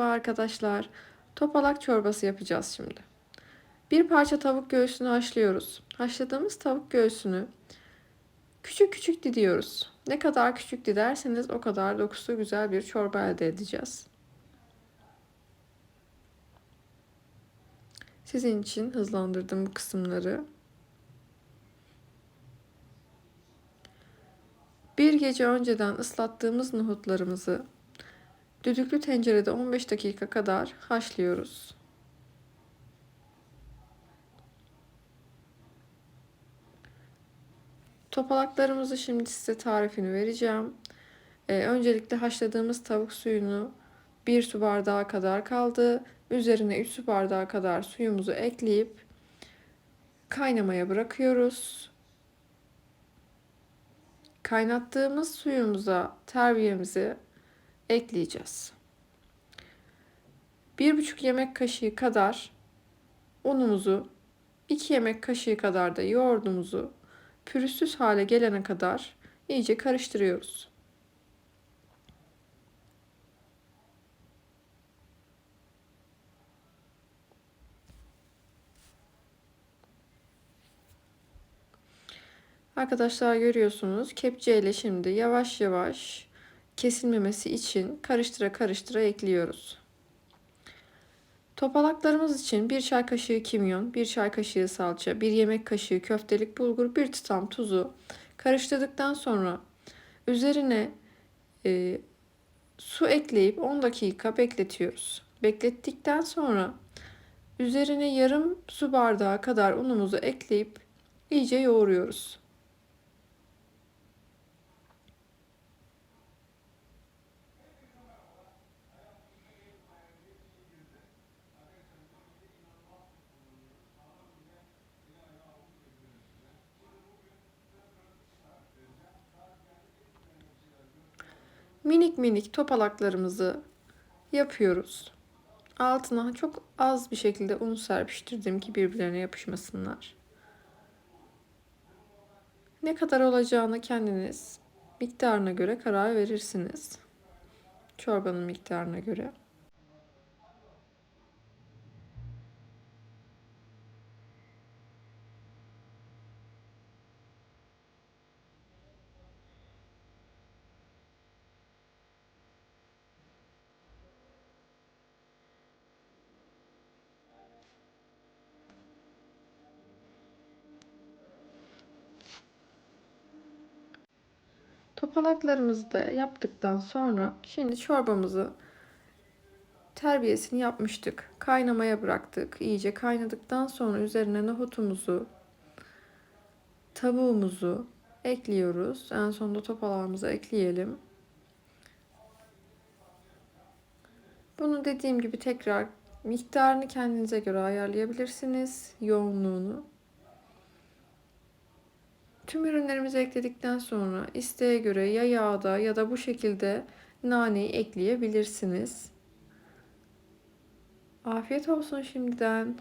Merhaba arkadaşlar. Topalak çorbası yapacağız şimdi. Bir parça tavuk göğsünü haşlıyoruz. Haşladığımız tavuk göğsünü küçük küçük didiyoruz. Ne kadar küçük diderseniz o kadar dokusu güzel bir çorba elde edeceğiz. Sizin için hızlandırdım bu kısımları. Bir gece önceden ıslattığımız nohutlarımızı düdüklü tencerede 15 dakika kadar haşlıyoruz. Topalaklarımızı şimdi size tarifini vereceğim. Ee, öncelikle haşladığımız tavuk suyunu 1 su bardağı kadar kaldı. Üzerine 3 su bardağı kadar suyumuzu ekleyip kaynamaya bırakıyoruz. Kaynattığımız suyumuza terbiyemizi ekleyeceğiz. 1,5 yemek kaşığı kadar unumuzu, 2 yemek kaşığı kadar da yoğurdumuzu pürüzsüz hale gelene kadar iyice karıştırıyoruz. Arkadaşlar görüyorsunuz kepçe ile şimdi yavaş yavaş kesilmemesi için karıştıra karıştıra ekliyoruz. Topalaklarımız için bir çay kaşığı kimyon, bir çay kaşığı salça, bir yemek kaşığı köftelik bulgur, bir tutam tuzu karıştırdıktan sonra üzerine e, su ekleyip 10 dakika bekletiyoruz. Beklettikten sonra üzerine yarım su bardağı kadar unumuzu ekleyip iyice yoğuruyoruz. Minik minik topalaklarımızı yapıyoruz. Altına çok az bir şekilde un serpiştirdim ki birbirlerine yapışmasınlar. Ne kadar olacağını kendiniz miktarına göre karar verirsiniz. Çorbanın miktarına göre. Topalaklarımızı da yaptıktan sonra şimdi çorbamızı terbiyesini yapmıştık. Kaynamaya bıraktık. İyice kaynadıktan sonra üzerine nohutumuzu, tavuğumuzu ekliyoruz. En sonunda topalağımızı ekleyelim. Bunu dediğim gibi tekrar miktarını kendinize göre ayarlayabilirsiniz. Yoğunluğunu. Tüm ürünlerimizi ekledikten sonra isteğe göre ya yağda ya da bu şekilde naneyi ekleyebilirsiniz. Afiyet olsun şimdiden.